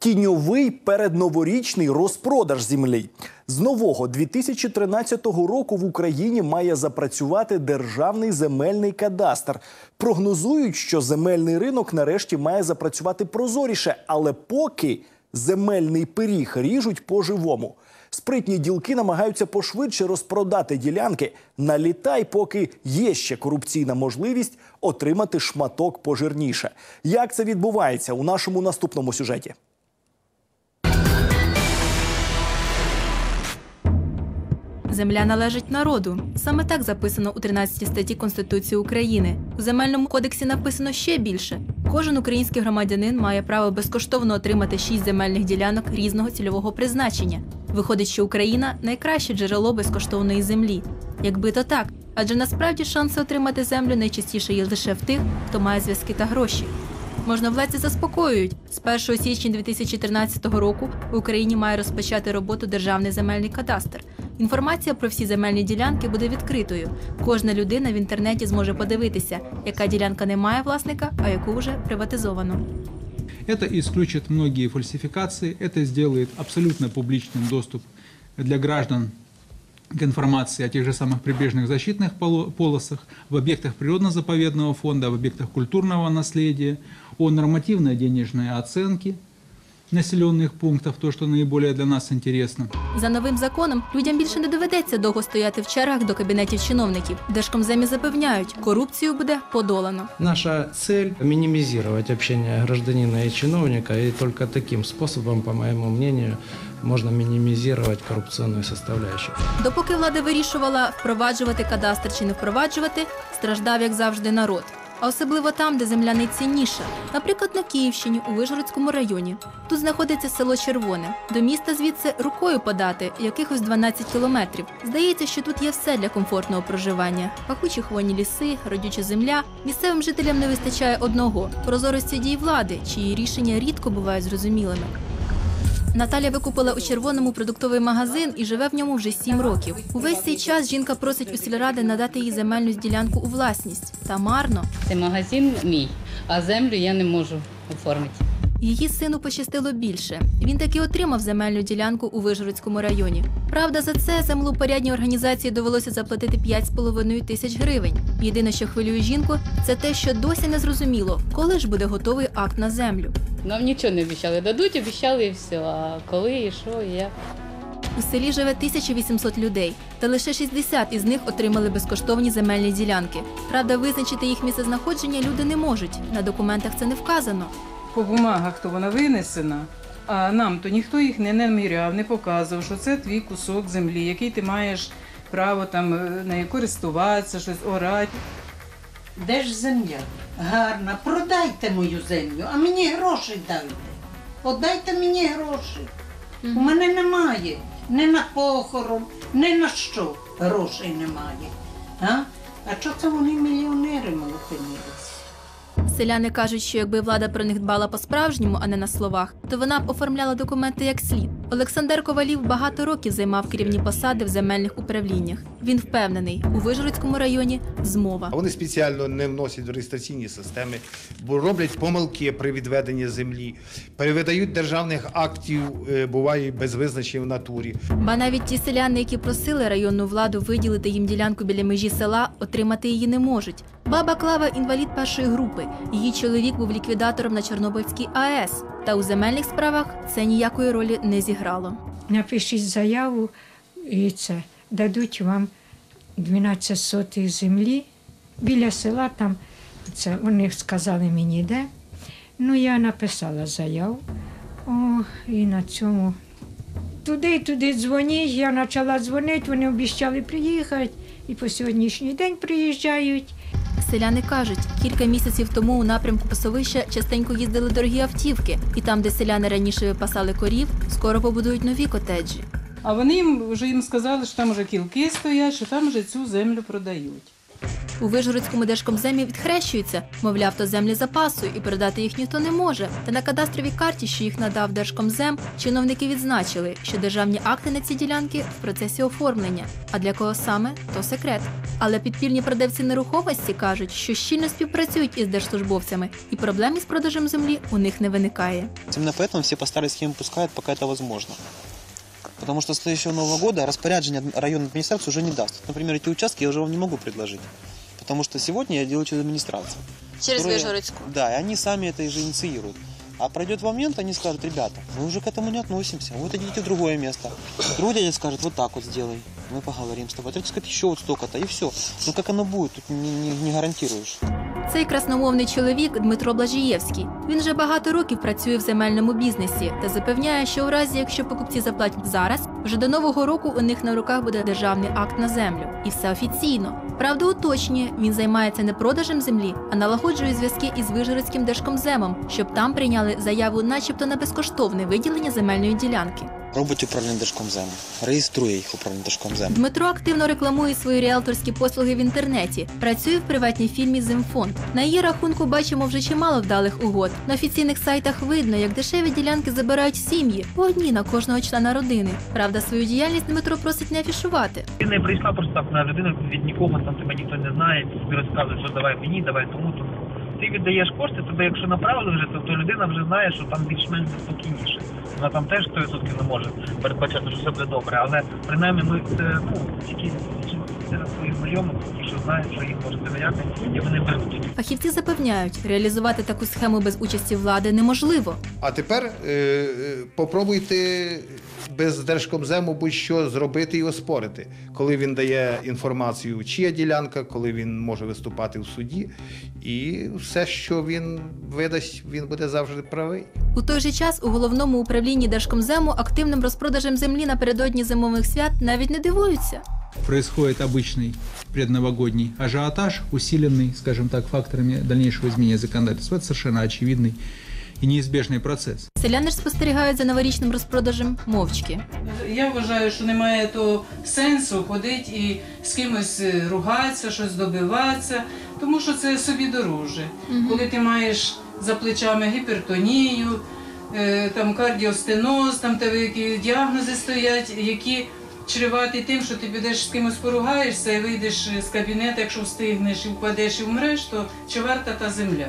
Тіньовий передноворічний розпродаж землі з нового 2013 року в Україні має запрацювати державний земельний кадастр. Прогнозують, що земельний ринок нарешті має запрацювати прозоріше, але поки земельний пиріг ріжуть по-живому. Спритні ділки намагаються пошвидше розпродати ділянки. Налітай, поки є ще корупційна можливість отримати шматок пожирніше. Як це відбувається у нашому наступному сюжеті? Земля належить народу. Саме так записано у 13 статті Конституції України. У земельному кодексі написано ще більше. Кожен український громадянин має право безкоштовно отримати 6 земельних ділянок різного цільового призначення. Виходить, що Україна найкраще джерело безкоштовної землі. Якби то так, адже насправді шанси отримати землю найчастіше є лише в тих, хто має зв'язки та гроші. Можновладці заспокоюють, з 1 січня 2013 року в Україні має розпочати роботу Державний земельний кадастр. Інформація про всі земельні ділянки буде відкритою. Кожна людина в інтернеті зможе подивитися, яка ділянка не має власника, а яку вже приватизовано. Это исключит многие фальсификации, это сделает абсолютно публичным доступ для граждан к информации о тех же самых прибрежных защитных поло- полосах, в объектах природно-заповедного фонда, в объектах культурного наследия, о нормативной денежной оценке населенных пунктов, то, что наиболее для нас интересно. За новим законом людям більше не доведеться довго стояти в чергах до кабінетів чиновників. Держкомземі запевняють, корупцію буде подолано. Наша цель – минимизировать общение гражданина и чиновника, и только таким способом, по моему мнению, можно минимизировать коррупционную составляющую. Допоки влада вирішувала впроваджувати кадастр чи не впроваджувати, страждав як завжди народ. А особливо там, де земля найцінніша, наприклад, на Київщині у Вижгородському районі. Тут знаходиться село Червоне. До міста звідси рукою подати якихось 12 кілометрів. Здається, що тут є все для комфортного проживання: пахучі хвойні ліси, родюча земля. Місцевим жителям не вистачає одного прозорості дій влади, чиї рішення рідко бувають зрозумілими. Наталя викупила у червоному продуктовий магазин і живе в ньому вже сім років. Увесь цей час жінка просить у сільради надати їй земельну ділянку у власність. Та марно. Цей магазин мій, а землю я не можу оформити. Її сину пощастило більше. Він таки отримав земельну ділянку у Вижгородському районі. Правда, за це землеупорядній організації довелося заплатити 5,5 тисяч гривень. Єдине, що хвилює жінку, це те, що досі не зрозуміло, коли ж буде готовий акт на землю. Нам нічого не обіцяли. Дадуть, обіцяли і все. А коли і що, і як. У селі живе 1800 людей, та лише 60 із них отримали безкоштовні земельні ділянки. Правда, визначити їх місцезнаходження люди не можуть. На документах це не вказано. по бумагах то вона винесена, а нам то ніхто їх не наміряв, не показував, що це твій кусок землі, який ти маєш право там е, нею користуватися, щось орати. Де ж земля? Гарна, продайте мою землю, а мені гроші дайте. Отдайте мені гроші. У мене немає ні на похорон, ні на що грошей немає. А, а що це вони мільйонерами опинилися? Селяни кажуть, що якби влада про них дбала по-справжньому, а не на словах, то вона б оформляла документи як слід. Олександр Ковалів багато років займав керівні посади в земельних управліннях. Він впевнений, у Вижгородському районі змова. Вони спеціально не вносять в реєстраційні системи, бо роблять помилки при відведенні землі, перевидають державних актів, е, буває без визначення в натурі. Ба навіть ті селяни, які просили районну владу виділити їм ділянку біля межі села, отримати її не можуть. Баба Клава інвалід першої групи. Її чоловік був ліквідатором на Чорнобильській АЕС. Та у земельних справах це ніякої ролі не зіграло. Напишіть заяву і це дадуть вам 12 сотих землі біля села. Там це вони сказали мені де. Ну, я написала заяву. О, і на цьому туди туди дзвоніть. Я почала дзвонити, вони обіцяли приїхати. І по сьогоднішній день приїжджають. Селяни кажуть, кілька місяців тому у напрямку пасовища частенько їздили дорогі автівки, і там, де селяни раніше випасали корів, скоро побудують нові котеджі. А вони їм вже їм сказали, що там вже кілки стоять, що там вже цю землю продають. У Вижгородському держкомземі відхрещуються, мовляв, то землі запасу і передати їх ніхто не може. Та на кадастровій карті, що їх надав Держкомзем, чиновники відзначили, що державні акти на ці ділянки в процесі оформлення. А для кого саме то секрет. Але підпільні продавці нерухомості кажуть, що щільно співпрацюють із держслужбовцями, і проблем із продажем землі у них не виникає. Именно поэтому все по старой схеме пускают, пока это возможно. Потому что с следующего Нового года распоряжение адми- районной администрации уже не даст. Например, эти участки я уже вам не могу предложить. Потому что сегодня я делаю через администрацию. Через Которые- Вижгородську. Да, и они сами это и же инициируют. А пройдет момент, они скажут, ребята, мы уже к этому не относимся, вот идите в другое место. Другой дядя скажет, вот так вот сделай, мы поговорим с тобой. А третий скажет, еще вот столько-то, и все. Но как оно будет, тут не, не- не гарантируешь. Цей красномовний чоловік Дмитро Блажієвський. Він вже багато років працює в земельному бізнесі та запевняє, що у разі, якщо покупці заплатять зараз, вже до нового року у них на руках буде державний акт на землю, і все офіційно. Правда, уточнює, він займається не продажем землі, а налагоджує зв'язки із Вижгородським держкомземом, щоб там прийняли заяву, начебто на безкоштовне виділення земельної ділянки. Робить управління Держкомзему, реєструє їх управління Держкомзему. Дмитро активно рекламує свої ріелторські послуги в інтернеті. Працює в приватній фірмі Зимфонд. На її рахунку бачимо вже чимало вдалих угод. На офіційних сайтах видно, як дешеві ділянки забирають сім'ї по одній на кожного члена родини. Правда, свою діяльність Дмитро просить не афішувати. Ти не прийшла просто так на людину від нікого, там тебе ніхто не знає, тобі розказують, що давай мені, давай тому, тому. Ти віддаєш кошти, тебе якщо направили вже, то, то людина вже знає, що там більш-менш спокійніше. Вона там теж 100% не може передбачати, що все буде добре. Але принаймні ми це ну, тільки це своїх знайомих, ті, що знають, що їх може довіряти, і вони беруть. Фахівці запевняють, реалізувати таку схему без участі влади неможливо. А тепер е, е, попробуйте без Держкомзему будь-що зробити і оспорити, коли він дає інформацію, чия ділянка, коли він може виступати в суді, і все, що він видасть, він буде завжди правий. У той же час у головному управлінні Держкомзему активним розпродажем землі напередодні зимових свят навіть не дивуються. Происходит обычный предновогодний ажиотаж, усиленный, скажем так, факторами дальнейшего изменения законодательства. Это совершенно очевидный и неизбежный процесс. Селяни ж спостерігають за новорічним розпродажем мовчки. Я вважаю, що немає того сенсу ходити і з кимось е, ругатися, щось добиватися, тому що це собі дороже. Коли ти маєш за плечами гіпертонію, е, там кардіостеноз, там тебе діагнози стоять, які чреваті тим, що ти підеш з кимось поругаєшся і вийдеш з кабінету, якщо встигнеш і впадеш і вмреш, то чи варта та земля?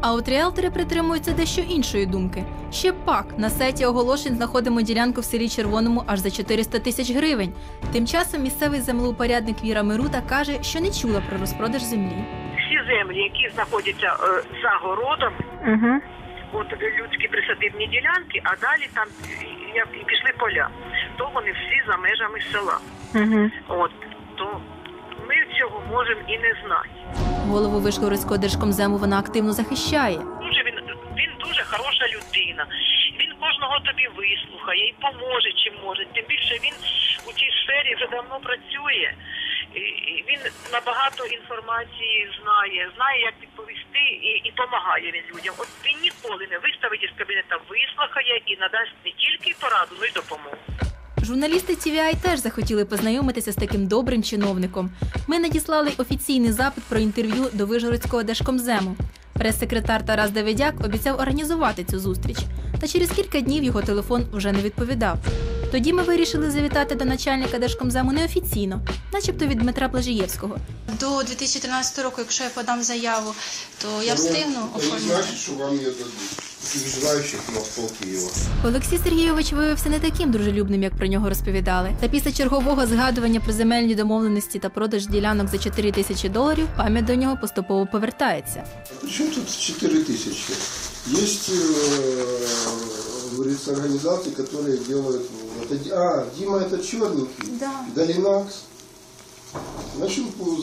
А от ріелтори притримуються дещо іншої думки. Ще пак на сайті оголошень знаходимо ділянку в селі Червоному аж за 400 тисяч гривень. Тим часом місцевий землеупорядник Віра Мирута каже, що не чула про розпродаж землі. всі землі, які знаходяться е, за городом, от людські присадибні ділянки, а далі там е, як і пішли поля, то вони всі за межами села. От то ми цього можемо і не знати. Голову Вишгородського держкомзему вона активно захищає. Дуже він він дуже хороша людина. Він кожного тобі вислухає і поможе, чим може. Тим більше він у цій сфері вже давно працює. І він набагато інформації знає, знає, як відповісти, і, і допомагає він людям. От він ніколи не виставить із кабінета, вислухає і надасть не тільки пораду, але й допомогу. Журналісти TVI теж захотіли познайомитися з таким добрим чиновником. Ми надіслали офіційний запит про інтерв'ю до Вижгородського держкомзему. Прес-секретар Тарас Давидяк обіцяв організувати цю зустріч, та через кілька днів його телефон вже не відповідав. Тоді ми вирішили завітати до начальника держкомзему неофіційно, начебто від Дмитра Блажієвського. До 2013 року, якщо я подам заяву, то я встигну оформити. що вам її дадуть Всіх желаючих навколо Києва. Олексій Сергійович виявився не таким дружелюбним, як про нього розповідали. Та після чергового згадування про земельні домовленості та продаж ділянок за 4 тисячі доларів пам'ять до нього поступово повертається. Причем тут 4 тысячи? Есть, э, говорится, организации, которые делают... вот это- а, Дима это черненький? Да. Долинакс. Значит, ну,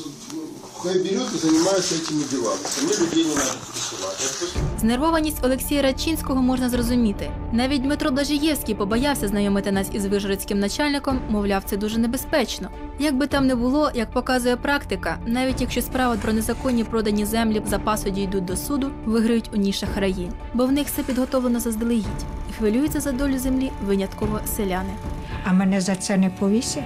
хай берет и занимается этими делами. Мне людей не надо присылать. Знервованість Олексія Радчинського можна зрозуміти. Навіть Дмитро Блажієвський побоявся знайомити нас із вижгородським начальником, мовляв, це дуже небезпечно. Як би там не було, як показує практика, навіть якщо справи про незаконні продані землі запасу дійдуть до суду, виграють у ній шахраї, бо в них все підготовлено заздалегідь і хвилюються за долю землі винятково селяни. А мене за це не повісять.